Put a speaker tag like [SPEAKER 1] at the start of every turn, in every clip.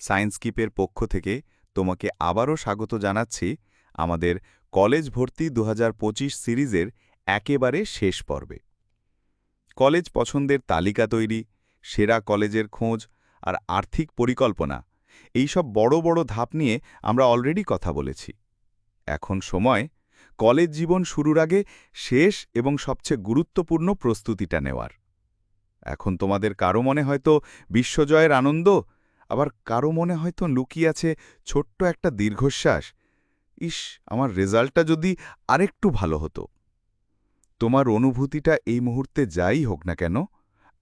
[SPEAKER 1] সায়েন্সকিপের পক্ষ থেকে তোমাকে আবারও স্বাগত জানাচ্ছি আমাদের কলেজ ভর্তি দু হাজার পঁচিশ সিরিজের একেবারে শেষ পর্বে। কলেজ পছন্দের তালিকা তৈরি, সেরা কলেজের খোঁজ আর আর্থিক পরিকল্পনা এই সব বড় বড় ধাপ নিয়ে আমরা অলরেডি কথা বলেছি। এখন সময় কলেজ জীবন শুরুর আগে শেষ এবং সবচেয়ে গুরুত্বপূর্ণ প্রস্তুতিটা নেওয়ার। এখন তোমাদের কারও মনে হয়তো বিশ্বজয়ের আনন্দ আবার কারও মনে হয়তো লুকিয়ে আছে ছোট্ট একটা দীর্ঘশ্বাস। ইস, আমার রেজাল্টটা যদি আরেকটু ভালো হতো। তোমার অনুভূতিটা এই মুহূর্তে যাই হোক না কেন,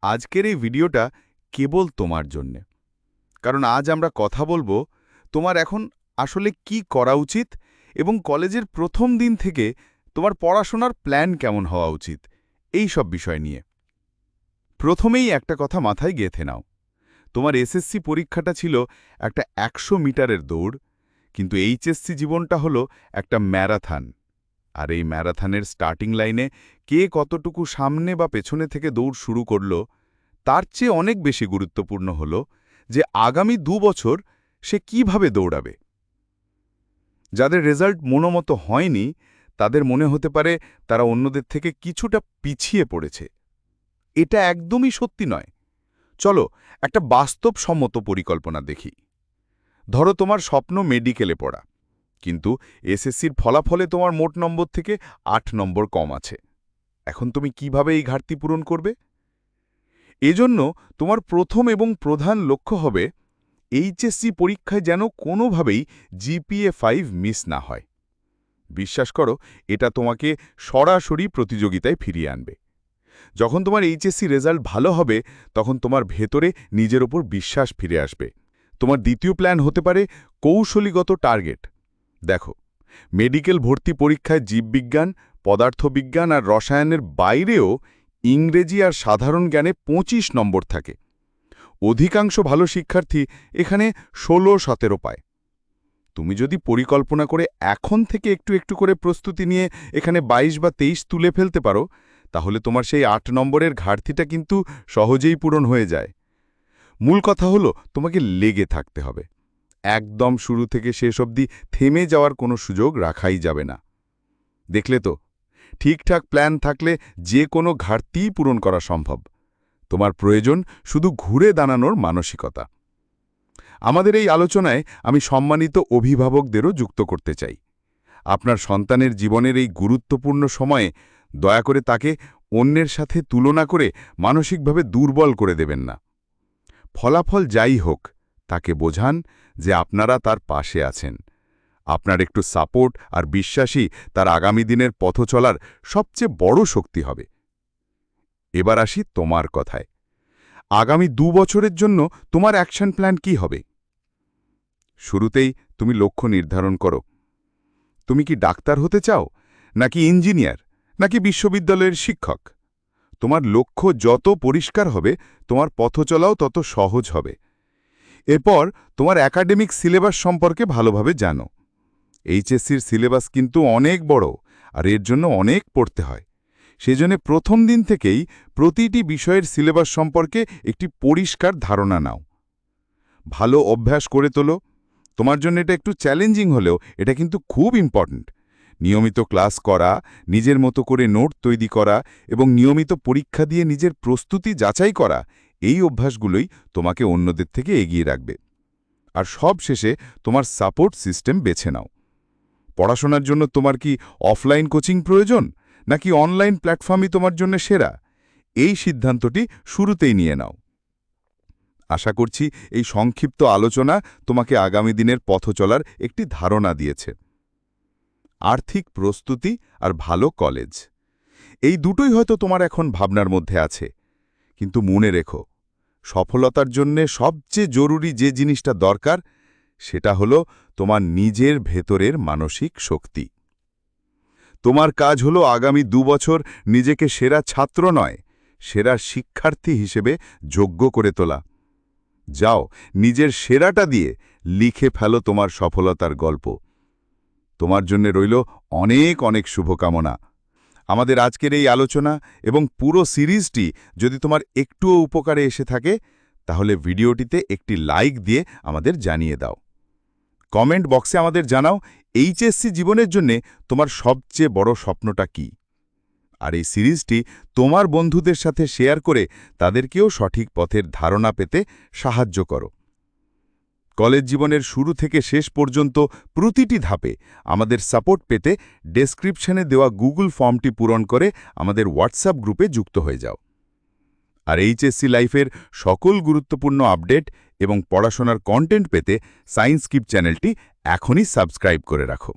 [SPEAKER 1] আজকের এই ভিডিওটা কেবল তোমার জন্যে। কারণ আজ আমরা কথা বলব তোমার এখন আসলে কি করা উচিত এবং কলেজের প্রথম দিন থেকে তোমার পড়াশোনার প্ল্যান কেমন হওয়া উচিত, এই সব বিষয় নিয়ে। প্রথমেই একটা কথা মাথায় গেঁথে নাও। তোমার এসএসসি পরীক্ষাটা ছিল একটা একশো মিটারের দৌড়, কিন্তু এইচএসসি জীবনটা হলো একটা ম্যারাথন। আর এই ম্যারাথনের স্টার্টিং লাইনে কে কতটুকু সামনে বা পেছনে থেকে দৌড় শুরু করল, তার চেয়ে অনেক বেশি গুরুত্বপূর্ণ হল যে আগামী দু বছর সে কীভাবে দৌড়াবে। যাদের রেজাল্ট মনোমতো হয়নি, তাদের মনে হতে পারে তারা অন্যদের থেকে কিছুটা পিছিয়ে পড়েছে। এটা একদমই সত্যি নয়। চলো, একটা বাস্তবসম্মত পরিকল্পনা দেখি। ধরো তোমার স্বপ্ন মেডিকেলে পড়া, কিন্তু এসএসসির ফলাফলে তোমার মোট নম্বর থেকে আট নম্বর কম আছে। এখন তুমি কীভাবে এই ঘাটতি পূরণ করবে? এজন্য তোমার প্রথম এবং প্রধান লক্ষ্য হবে এইচএসসি পরীক্ষায় যেন কোনোভাবেই জিপিএ ফাইভ মিস না হয়। বিশ্বাস করো, এটা তোমাকে সরাসরি প্রতিযোগিতায় ফিরিয়ে আনবে। যখন তোমার এইচএসসি রেজাল্ট ভালো হবে, তখন তোমার ভেতরে নিজের ওপর বিশ্বাস ফিরে আসবে। তোমার দ্বিতীয় প্ল্যান হতে পারে কৌশলীগত টার্গেট। দেখো, মেডিকেল ভর্তি পরীক্ষায় জীববিজ্ঞান, পদার্থবিজ্ঞান আর রসায়নের বাইরেও ইংরেজি আর সাধারণ জ্ঞানে ২৫ নম্বর থাকে। অধিকাংশ ভালো শিক্ষার্থী এখানে ষোলো সতেরো পায়। তুমি যদি পরিকল্পনা করে এখন থেকে একটু একটু করে প্রস্তুতি নিয়ে এখানে ২২ বা তেইশ তুলে ফেলতে পারো তাহলে তোমার সেই আট নম্বরের ঘাটতিটা কিন্তু সহজেই পূরণ হয়ে যায়। মূল কথা হলো, তোমাকে লেগে থাকতে হবে। একদম শুরু থেকে শেষ অবধি থেমে যাওয়ার কোনো সুযোগ রাখাই যাবে না। দেখলে তো, ঠিকঠাক প্ল্যান থাকলে যে কোনো ঘাটতিই পূরণ করা সম্ভব। তোমার প্রয়োজন শুধু ঘুরে দাঁড়ানোর মানসিকতা। আমাদের এই আলোচনায় আমি সম্মানিত অভিভাবকদেরও যুক্ত করতে চাই। আপনার সন্তানের জীবনের এই গুরুত্বপূর্ণ সময়ে দয়া করে তাকে অন্যের সাথে তুলনা করে মানসিকভাবে দুর্বল করে দেবেন না। ফলাফল যাই হোক, তাকে বোঝান যে আপনারা তার পাশে আছেন। আপনার একটু সাপোর্ট আর বিশ্বাসী তার আগামী দিনের পথ চলার সবচেয়ে বড় শক্তি হবে। এবার আসি তোমার কথায়। আগামী দু বছরের জন্য তোমার অ্যাকশন প্ল্যান কি হবে? শুরুতেই তুমি লক্ষ্য নির্ধারণ করো। তুমি কি ডাক্তার হতে চাও নাকি ইঞ্জিনিয়ার? নাকি বিশ্ববিদ্যালয়ের শিক্ষক? তোমার লক্ষ্য যত পরিষ্কার হবে, তোমার পথচলাও তত সহজ হবে। এরপর তোমার একাডেমিক সিলেবাস সম্পর্কে ভালোভাবে জানো। এইচএসসির সিলেবাস কিন্তু অনেক বড়, আর এর জন্য অনেক পড়তে হয়। সেজন্য প্রথম দিন থেকেই প্রতিটি বিষয়ের সিলেবাস সম্পর্কে একটি পরিষ্কার ধারণা নাও। ভালো অভ্যাস করে তোলো। তোমার জন্য এটা একটু চ্যালেঞ্জিং হলেও এটা কিন্তু খুব ইম্পর্ট্যান্ট নিয়মিত ক্লাস করা, নিজের মতো করে নোট তৈরি করা এবং নিয়মিত পরীক্ষা দিয়ে নিজের প্রস্তুতি যাচাই করা, এই অভ্যাসগুলোই তোমাকে অন্যদের থেকে এগিয়ে রাখবে। আর সব শেষে তোমার সাপোর্ট সিস্টেম বেছে নাও। পড়াশোনার জন্য তোমার কি অফলাইন কোচিং প্রয়োজন, নাকি অনলাইন প্ল্যাটফর্মই তোমার জন্য সেরা? এই সিদ্ধান্তটি শুরুতেই নিয়ে নাও। আশা করছি এই সংক্ষিপ্ত আলোচনা তোমাকে আগামী দিনের পথ চলার একটি ধারণা দিয়েছে। আর্থিক প্রস্তুতি আর ভালো কলেজ। এই দুটোই হয়তো তোমার এখন ভাবনার মধ্যে আছে। কিন্তু মনে রেখো, সফলতার জন্যে সবচেয়ে জরুরি যে জিনিসটা দরকার, সেটা হলো তোমার নিজের ভেতরের মানসিক শক্তি। তোমার কাজ হলো আগামী দুবছর নিজেকে সেরা ছাত্র নয়, সেরা শিক্ষার্থী হিসেবে যোগ্য করে তোলা। যাও, নিজের সেরাটা দিয়ে লিখে ফেলো তোমার সফলতার গল্প। তোমার জন্য রইল অনেক অনেক শুভকামনা। আমাদের আজকের এই আলোচনা এবং পুরো সিরিজটি যদি তোমার একটুও উপকারে এসে থাকে, তাহলে ভিডিওটিতে একটি লাইক দিয়ে আমাদের জানিয়ে দাও। কমেন্ট বক্সে আমাদের জানাও এইচএসসি জীবনের জন্যে তোমার সবচেয়ে বড় স্বপ্নটা কি। আর এই সিরিজটি তোমার বন্ধুদের সাথে শেয়ার করে তাদেরকেও সঠিক পথের ধারণা পেতে সাহায্য করো। কলেজ জীবনের শুরু থেকে শেষ পর্যন্ত প্রতিটি ধাপে আমাদের সাপোর্ট পেতে ডেসক্রিপশনে দেওয়া গুগল ফর্মটি পূরণ করে আমাদের হোয়াটসঅ্যাপ গ্রুপে যুক্ত হয়ে যাও। আর এইচএসসি লাইফের সকল গুরুত্বপূর্ণ আপডেট এবং পড়াশোনার কন্টেন্ট পেতে সায়েন্স কিপ চ্যানেলটি এখনই সাবস্ক্রাইব করে রাখো।